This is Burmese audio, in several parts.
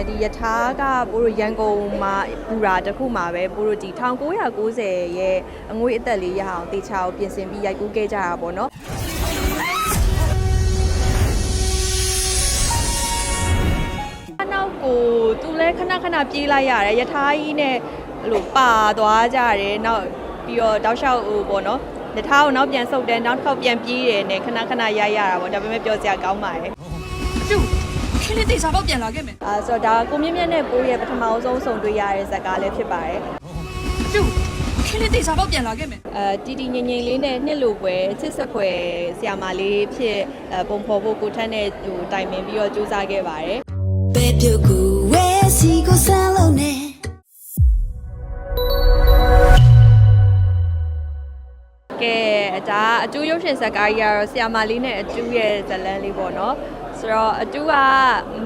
မယ်ဒီယထာကပိုတို့ရန်ကုန်မှာပူရာတစ်ခုမှာပဲပိုတို့ဒီ1990ရဲ့အငွေအသက်လေးရအောင်တေချာကိုပြင်ဆင်ပြီးရိုက်ကူးခဲ့ကြတာပေါ့နော်ခနောက်ကိုသူလဲခဏခဏပြေးလိုက်ရတယ်ယထာကြီးနဲ့အဲ့လိုပါသွားကြတယ်နောက်ပြီးတော့တောက်လျှောက်ဟိုပေါ့နော်ယထာကိုနောက်ပြန်ဆုပ်တယ်နောက်တစ်ခေါက်ပြန်ပြေးတယ်နဲ့ခဏခဏရိုက်ရတာပေါ့ဒါပေမဲ့ပြောစရာကောင်းပါတယ်ကျုပ် ခင်းလေးတေချာပေါက်ပြန်လာခဲ့မယ်အာဆိုတော့ဒါကိုမြင့်မြတ်နဲ့ပိုးရဲ့ပထမအဆုံးဆုံတွေ့ရတဲ့ဇာတ်ကားလည်းဖြစ်ပါတယ်ကျုပ်ခင်းလေးတေချာပေါက်ပြန်လာခဲ့မယ်။အဲတီတီငိမ့်ငိမ့်လေးနဲ့နှစ်လိုပွဲချစ်စခွဲဆီယာမာလေးဖြစ်အဲပုံဖော်ဖို့ကိုထက်နဲ့ဟိုတိုင်ပင်ပြီးတော့စူးစမ်းခဲ့ပါတယ်ပဲပြုတ်ကို အတူရုပ်ရှင်ဇာတ်ကားကြီးကတော့ဆီယာမာလေးနဲ့အတူရဲ့ဇတ်လန်းလေးပေါ့နော်။ဆိုတော့အတူက음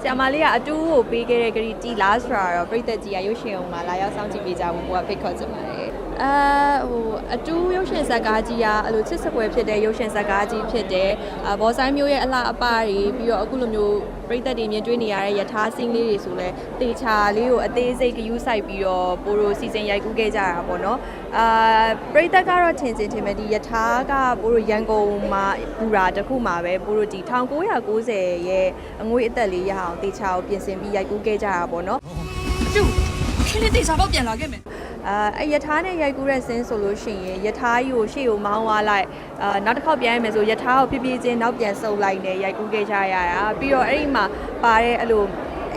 ဆီယာမာလေးကအတူကိုပေးခဲ့တဲ့ဂရီတီလားဆိုတာတော့ပြည်သက်ကြီးကရုပ်ရှင်အောင်မှာလာရောက်စောင့်ကြည့်ပေးကြဖို့ကိုကဖိတ်ခေါ်ချင်ပါတယ်။ အဲဟိုအတူရုပ်ရှင်ဇာတ်ကားကြီးကအဲ့လိုချစ်စပွဲဖြစ်တဲ့ရုပ်ရှင်ဇာတ်ကားကြီးဖြစ်တဲ့အာဘော်ဆိုင်မျိုးရဲ့အလှအပတွေပြီးတော့အခုလိုမျိုးပြည်သက်တွေမြင်တွေ့နေရတဲ့ယထာစင်းလေးတွေဆိုလဲတေချာလေးကိုအသေးစိတ်ဂယူးဆိုင်ပြီးတော့ပိုရိုစီစဉ်ရိုက်ကူးခဲ့ကြတာပေါ့နော်အာပြည်သက်ကတော့ထင်စင်ထင်မဲ့ဒီယထာကပိုရိုရန်ကုန်မှာပူရာတစ်ခုမှာပဲပိုရိုဒီ1990ရဲ့အငွေအသက်လေးရအောင်တေချာကိုပြင်ဆင်ပြီးရိုက်ကူးခဲ့ကြတာပေါ့နော်ကျုပ် ခင်းလေးတေချာပေါက်ပြန်လာခဲ့မယ်အာအဲ့ယထာနဲ့ရိုက်ကူးတဲ့ဆင်းဆိုလို့ရှိရင်ယထာကြီးကိုရှေ့ကိုမောင်းသွားလိုက်အာနောက်တစ်ခေါက်ပြန်ရမယ်ဆိုယထာကိုဖြည်းဖြည်းချင်းနောက်ပြန်ဆုပ်လိုက်နေရိုက်ကူးခဲ့ကြရတာပြီးတော့အဲ့ဒီမှာပါတဲ့အဲ့လို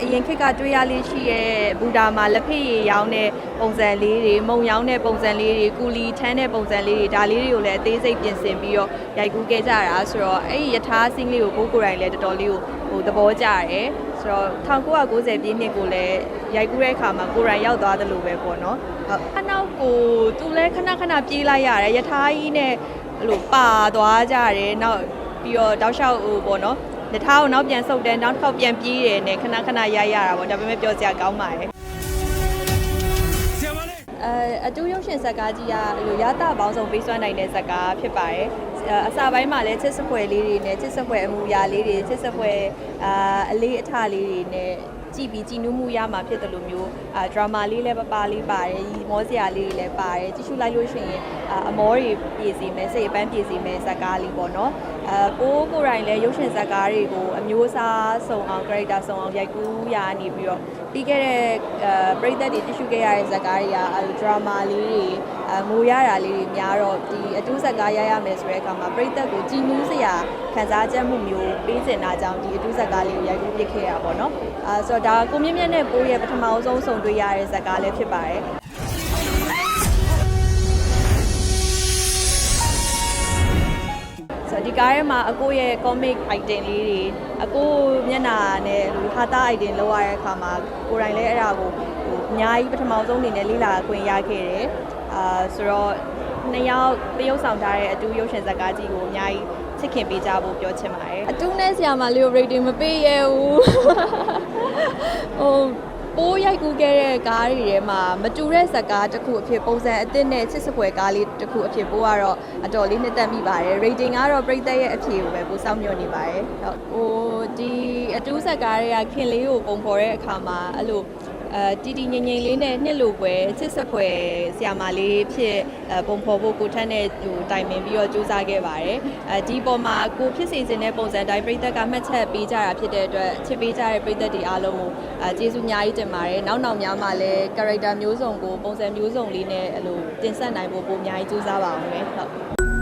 အရင်ခေတ်ကတွေ့ရလေးရှိရဲ့ဘူတာမှာလက်ဖေးရည်ရောင်းတဲ့ပုံစံလေးတွေမုံရောင်းတဲ့ပုံစံလေးတွေကူလီထမ်းတဲ့ပုံစံလေးတွေဒါလေးတွေကိုလည်းအသေးစိတ်ပြင်ဆင်ပြီးတော့ရိုက်ကူးခဲ့ကြတာဆိုတော့အဲ့ဒီယထာစင်းလေးကိုကိုကိုယ်တိုင်လည်းတော်တော်လေးကိုဟိုသဘောကျတယ် ဆိုတော့1990ပြည့်နှစ်ကိုလည်းရိုက်ကူးတဲ့အခါမှာကိုယ်တိုင်ရောက်သွားတယ်လို့ပဲပေါ့နော်ဟုတ်ခနောက်ကိုသူလဲခဏခဏပြေးလိုက်ရတယ်ယထာကြီးနဲ့အဲ့လိုပါသွားကြတယ်နောက်ပြီးတော့တောက်လျှောက်ဟိုပေါ့နော်ယထာကိုနောက်ပြန်ဆုပ်တယ်နောက်တစ်ခေါက်ပြန်ပြေးတယ်နဲ့ခဏခဏရိုက်ရတာပေါ့ဒါပေမဲ့ပြောစရာကောင်းပါတယ်အဲအတူရုပ်ရှင်ဇာတ်ကားကြီးကအဲ့လိုရတာပေါင်းစုံပေးစွမ်းနိုင်တဲ့ဇာတ်ကားဖြစ်ပါတယ် အဲအစာပိုင်းမှာလည်းချစ်စပွဲလေးတွေနဲ့ချစ်စပွဲအမူအရာလေးတွေချစ်စပွဲအာအလေးအထလေးတွေနဲ့ကြည့်ပြီးကြည်နူးမှုရမှာဖြစ်တယ်လို့မျိုးအာဒရာမာလေးလည်းပပလေးပါတယ်ရီမောစရာလေးတွေလည်းပါတယ်ကြည့်ရှုလိုက်လို့ရှိရင်အာအမောတွေပြည့်စီမယ်စိတ်အပန်းပြည့်စီမယ်ဇာတ်ကားလေးပေါ့နော်အဲကိုကိုယ်တိုင်လည်းရုပ်ရှင်ဇာတ်ကားတွေကိုအမျိုးအစားစုံအောင် character စုံအောင်ရိုက်ကူးရနေပြီးတော့ပြီးခဲ့တဲ့အဲပရိသတ်တွေကြည့်ရှုခဲ့ရတဲ့ဇာတ်ကားတွေကအဲ drama လေးတွေ အဲငိုရတာလေးတွေများတော့ဒီအတူဇာတ်ကားရရမယ်ဆိုတဲ့အခါမှာပရိသတ်ကိုကြည်နူးစရာခံစားချက်မှုမျိုးပေးစင်တာကြောင့်ဒီအတူဇာတ်ကားလေးကိုရိုက်ကူးပြစ်ခဲ့ရပါတော့။အဲဆိုတော့ဒါကိုမြင့်မြတ်နဲ့ပိုးရဲ့ပထမအဆုံးဆုံတွေ့ရတဲ့ဇာတ်ကားလည်းဖြစ်ပါတယ်။ဆိုတော့ဒီကားထဲမှာအကိုရဲ့ comic item လေးတွေအကိုမျက်နှာနဲ့လူဟာတာ item လောက်ရတဲ့အခါမှာကိုယ်တိုင်လည်းအဲ့ဒါကိုဟိုအများကြီးပထမဆုံးအနေနဲ့လေ့လာခွင့်ရခဲ့တယ် အာဆိုတော့နှစ်ယောက်တရုပ်ဆောင်ထားတဲ့အတူရုပ်ရှင်ဇာတ်ကားကြီးကိုအများကြီးချစ်ခင်ပေးကြဖို့ပြောချင်ပါတယ်အတူနဲ့ဆရာမလေးကို rating မပေးရဘူးဟိုပိုးရိုက်ကူးခဲ့တဲ့ကားတွေထဲမှာမတူတဲ့ဇာတ်ကားတစ်ခုအဖြစ်ပုံစံအသစ်နဲ့ချစ်စပွဲကားလေးတစ်ခုအဖြစ်ပိုးကတော့အတော်လေးနှစ်သက်မိပါတယ် rating ကတော့ပြိသက်ရဲ့အဖြေကိုပဲပိုစောင့်မျှော်နေပါတယ်ဟုတ်ဟိုဒီအတူဇာတ်ကားတွေကခင်လေးကိုပုံဖော်တဲ့အခါမှာအဲ့လို အဲတီတီငိမ့်ငိမ့်လေးနဲ့နှစ်လိုပွဲချစ်စပွဲဆီယာမာလေးဖြစ်အဲပုံဖော်ဖို့ကိုထက်နဲ့ဟိုတိုင်ပင်ပြီးတော့စူးစမ်းခဲ့ပါတယ်အဲဒီပေါ်မှာကိုဖြစ်စီစဉ်တဲ့ပုံစံတိုင်းပြိသက်ကမှတ်ချက်ပေးကြတာဖြစ်တဲ့အတွက်ချစ်ပေးကြတဲ့ပြိသက်တွေအားလုံးကိုအဲကျေးဇူးအများကြီးတင်ပါတယ်နောက်နောက်များမှာလည်း character မျိုးစုံကိုပုံစံမျိုးစုံလေးနဲ့အဲ့လိုတင်ဆက်နိုင်ဖို့ပိုအများကြီးစူးစမ်းပါအောင်မယ်ဟုတ်